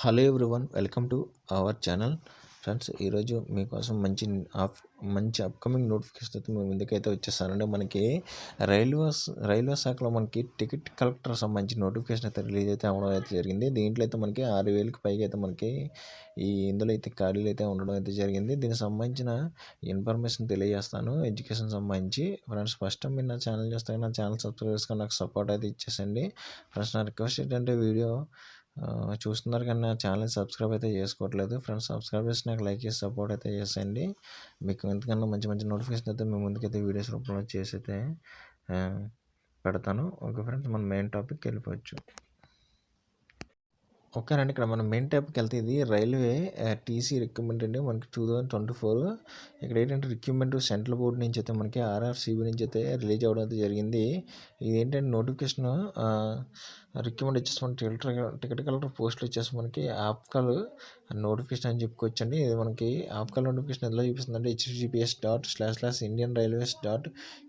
Hello everyone welcome to our channel friends ఈరోజు మీకోసం మంచి ఆఫ్ మంచి అప్కమింగ్ నోటిఫికేషన్ అయితే మేము ముందుకైతే వచ్చేస్తానండి. మనకి రైల్వేస్ రైల్వే శాఖలో మనకి టికెట్ కలెక్టర్ సంబంధించి నోటిఫికేషన్ అయితే రిలీజ్ అయితే అవ్వడం అయితే జరిగింది. దీంట్లో అయితే మనకి ఆరు వేలకు పైగా అయితే మనకి ఈ ఇందులో అయితే ఖాళీలు అయితే ఉండడం అయితే జరిగింది. దీనికి సంబంధించిన ఇన్ఫర్మేషన్ తెలియజేస్తాను. ఎడ్యుకేషన్ సంబంధించి. ఫ్రెండ్స్ ఫస్ట్ టైం మీరు నా ఛానల్ చూస్తే నా ఛానల్ సబ్స్క్రైబ్ చేసుకొని నాకు సపోర్ట్ అయితే ఇచ్చేసండి. ఫ్రెండ్స్ నా రిక్వెస్ట్ ఏంటంటే వీడియో చూస్తున్నారు కానీ నా ఛానల్ సబ్స్క్రైబ్ అయితే చేసుకోవట్లేదు. ఫ్రెండ్స్ సబ్స్క్రైబ్ చేసి నాకు లైక్ చేసి సపోర్ట్ అయితే చేసేయండి. మీకు ఎంతకన్నా మంచి మంచి నోటిఫికేషన్ అయితే మేము ముందుకైతే వీడియోస్ రూపంలో చేసి అయితే పెడతాను. ఓకే ఫ్రెండ్స్ మన మెయిన్ టాపిక్ వెళ్ళిపోవచ్చు. ఓకేనండి ఇక్కడ మనం మెయిన్ టాపిక్ వెళ్తే ఇది రైల్వే టీసీ రిక్రూట్మెంట్ అండి. మనకి టూ థౌజండ్ ట్వంటీ ఫోర్. ఇక్కడ ఏంటంటే రిక్రూట్మెంట్ సెంట్రల్ బోర్డు నుంచి అయితే మనకి ఆర్ఆర్సీబీ నుంచి అయితే రిలీజ్ అవ్వడం అయితే జరిగింది. ఇది ఏంటంటే నోటిఫికేషన్ రిక్రూట్మెంట్ వచ్చేసి మన టికెట్ టికెట్ కలర్ పోస్టులు వచ్చేసి మనకి ఆప్కాల్ నోటిఫికేషన్ అని చెప్పుకోవచ్చండి ఇది మనకి ఆప్కాల్ నోటిఫికేషన్ ఎలా చూపిస్తుందంటే HGPS dot slash slash Indian railways dot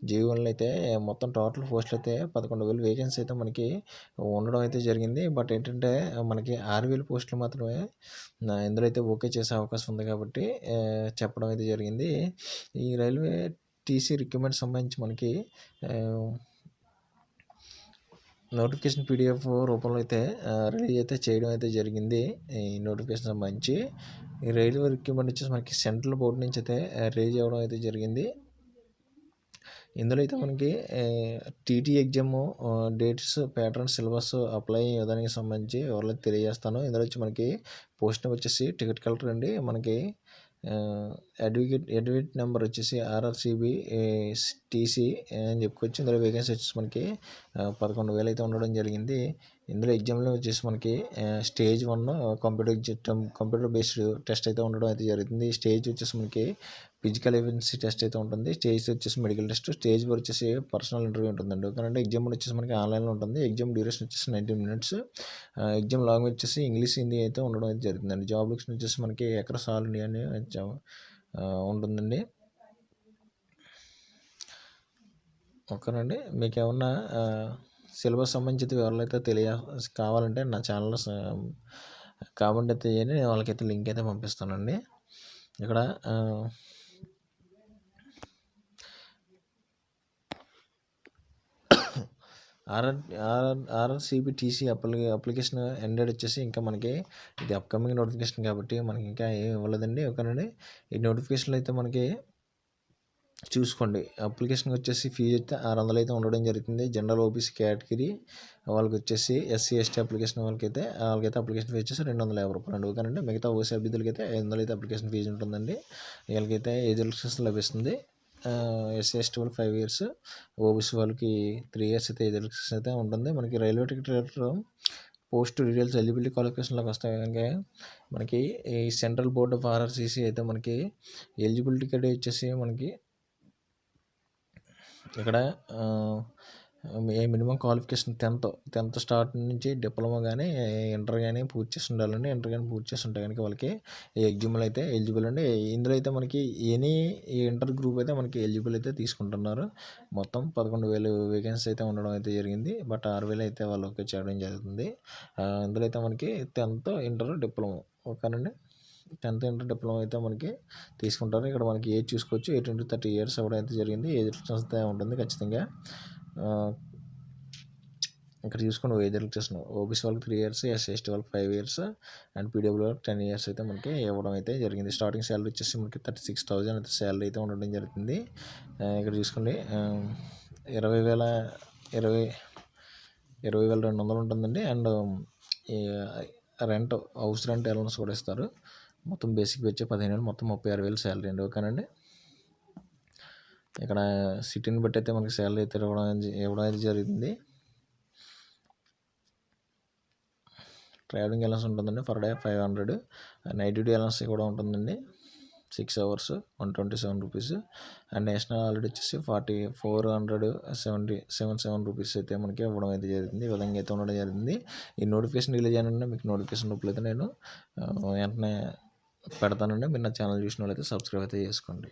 జీవన్లో అయితే మొత్తం టోటల్ పోస్టులు అయితే పదకొండు వేలు వేకెన్సీ అయితే మనకి ఉండడం అయితే జరిగింది. బట్ ఏంటంటే మనకి ఆరు పోస్టులు మాత్రమే. ఇందులో అయితే ఓకే చేసే అవకాశం ఉంది కాబట్టి చెప్పడం అయితే జరిగింది. ఈ రైల్వే టీసీ రిక్రూట్మెంట్ సంబంధించి మనకి నోటిఫికేషన్ పీడిఎఫ్ రూపంలో అయితే రిలీజ్ అయితే చేయడం అయితే జరిగింది. ఈ నోటిఫికేషన్ సంబంధించి ఈ రైల్వే రిక్రూట్మెంట్ వచ్చేసి మనకి సెంట్రల్ బోర్డు నుంచి అయితే రిలీజ్ అవ్వడం అయితే జరిగింది. ఇందులో అయితే మనకి TT exam dates pattern syllabus apply దానికి సంబంధించి ఎవరికి తెలియజేస్తాను ఇందులో వచ్చి మనకి పోస్ట్ వచ్చేసి టికెట్ కలెక్టర్ అండి. మనకి అడ్వకేట్ అడ్వకేట్ నెంబర్ వచ్చేసి ఆర్ఆర్సీబీ టీసీ అని చెప్పుకోవచ్చు. ఇందులో వేకెన్సీ వచ్చేసి మనకి పదకొండు వేలు అయితే ఉండడం జరిగింది. ఇందులో ఎగ్జామ్లో వచ్చేసి మనకి stage one computer exam computer based test అయితే ఉండడం అయితే జరుగుతుంది. స్టేజ్ వచ్చేసి మనకి ఫిజికల్ ఎవిడెన్సీ టెస్ట్ అయితే ఉంటుంది. స్టేజ్ వచ్చేసి మెడికల్ టెస్ట్ స్టేజ్ ఫోర్ వచ్చేసి పర్సనల్ ఇంటర్వ్యూ ఉంటుందండి. ఎందుకంటే ఎగ్జామ్ వచ్చేసి మనకి ఆన్లైన్లో ఉంటుంది. ఎగ్జామ్ డ్యూరేషన్ వచ్చేసి నైంటీ మినిట్స్ ఎగ్జామ్ లాంగ్వేజ్ వచ్చేసి ఇంగ్లీష్ హిందీ అయితే ఉండడం అయితే జరుగుతుందండి. జాబ్ లొకేషన్ వచ్చేసి మనకి ఎక్కడ సాల్ ఇండియా అని జాబ్ ఉంటుందండి. ఓకేనండి మీకు ఏమన్నా సిలబస్ సంబంధించి వివరాలు అయితే తెలియ కావాలంటే నా ఛానల్ కామెంట్ అయితే చేయండి. నేను వాళ్ళకైతే లింక్ అయితే పంపిస్తానండి. ఇక్కడ RR RR RRCB TC appli application ended వచ్చేసి ఇంకా మనకి ఇది అప్కమింగ్ నోటిఫికేషన్ కాబట్టి మనకి ఇంకా ఏం ఇవ్వలేదండి. ఒకనండి ఈ నోటిఫికేషన్లో అయితే మనకి చూసుకోండి. అప్లికేషన్ వచ్చేసి ఫీజు అయితే ఆరు వందలు అయితే ఉండడం జరుగుతుంది. జనరల్ ఓబీసీ కేటగిరీ వాళ్ళకి వచ్చేసి ఎస్సీ ఎస్టీ అప్లికేషన్ వాళ్ళకైతే వాళ్ళకైతే అప్లికేషన్ ఫీజు వచ్చేసి రెండు వందల యాభై రూపాయలు అండి. ఓకేనండి మిగతా ఓసీ అభ్యర్థులకి అయితే ఐదు వందలు అయితే అప్లికేషన్ ఫీజు ఉంటుందండి. వీళ్ళకైతే ఏజ్ లభిస్తుంది. ఎస్సీ ఎస్టీ వాళ్ళకి ఫైవ్ ఇయర్స్ ఓబీసీ వాళ్ళకి త్రీ ఇయర్స్ అయితే ఏజ్ అయితే ఉంటుంది. మనకి railway ticket post details eligibility క్వాలిఫికేషన్లోకి వస్తాయి కనుక మనకి ఈ సెంట్రల్ బోర్డ్ ఆఫ్ ఆర్ఆర్సీసీ అయితే మనకి ఎలిజిబిలిటీ టికెట్ వచ్చేసి మనకి ఇక్కడ ఏ minimum qualification tenth tenth start నుంచి డిప్లొమా కానీ ఇంటర్ కానీ పూర్తి చేసి ఉండాలండి ఇంటర్ కానీ పూర్తి చేసి ఉంటే కనుక వాళ్ళకి ఎగ్జామ్లు అయితే ఎలిజిబుల్ అండి. ఇందులో అయితే మనకి ఎనీ ఇంటర్ గ్రూప్ అయితే మనకి ఎలిజిబుల్ అయితే తీసుకుంటున్నారు. మొత్తం పదకొండు వేలు వేకెన్సీ అయితే ఉండడం అయితే జరిగింది. బట్ ఆరు వేలు అయితే వాళ్ళకి చేయడం జరుగుతుంది. ఇందులో అయితే మనకి టెన్త్ ఇంటర్ డిప్లొమా. ఓకేనండి? టెన్త్ ఇంటర్ డిప్లొమా అయితే మనకి తీసుకుంటారు. ఇక్కడ మనకి ఏజ్ చూసుకోవచ్చు. ఎయిటీన్ టు థర్టీ ఇయర్స్ అవ్వడం అయితే జరిగింది. ఏజ్ రిస్ట్రిక్షన్స్ అయితే ఉంటుంది ఖచ్చితంగా. ఇక్కడ చూసుకుని ఏజ్ రిలాక్సేషన్ ఓబీసీ వాళ్ళకి త్రీ ఇయర్స్ ఎస్సీ ఎస్టీ వాళ్ళకి ఫైవ్ ఇయర్స్ అండ్ పీడబ్ల్యూ వాళ్ళకి టెన్ ఇయర్స్ అయితే మనకి ఇవ్వడం అయితే జరిగింది. స్టార్టింగ్ శాలరీ వచ్చేసి మనకి థర్టీ సిక్స్ థౌజండ్ అయితే శాలరీ అయితే ఉండడం జరుగుతుంది. ఇక్కడ చూసుకోండి. ఇరవై వేల ఇరవై ఇరవై వేల రెండు వందలు ఉంటుందండి. And rent house rent allowance కూడా ఇస్తారు. మొత్తం బేసిక్ వచ్చే పదిహేను వేలు మొత్తం ముప్పై ఆరు వేలు శాలరీ అండి ఓకేనండి? ఇక్కడ సిటీని బట్టి అయితే మనకి శాలరీ అయితే ఇవ్వడం అనేది- ఇవ్వడం అయితే జరిగింది. ట్రావెలింగ్ అలవన్స్ ఉంటుందండి per day five hundred night duty allowance కూడా ఉంటుందండి six hours one twenty seven rupees and national holiday వచ్చేసి forty four hundred seventy seven seven rupees అయితే మనకి ఇవ్వడం అయితే జరిగింది ఈ విధంగా అయితే ఉండడం జరిగింది. ఈ నోటిఫికేషన్ రిలీజ్ అయినా మీకు నోటిఫికేషన్ రూపంలో అయితే నేను వెంటనే పెడతానండి. మీరు నా ఛానల్ చూసిన వాళ్ళైతే సబ్స్క్రైబ్ అయితే చేసుకోండి.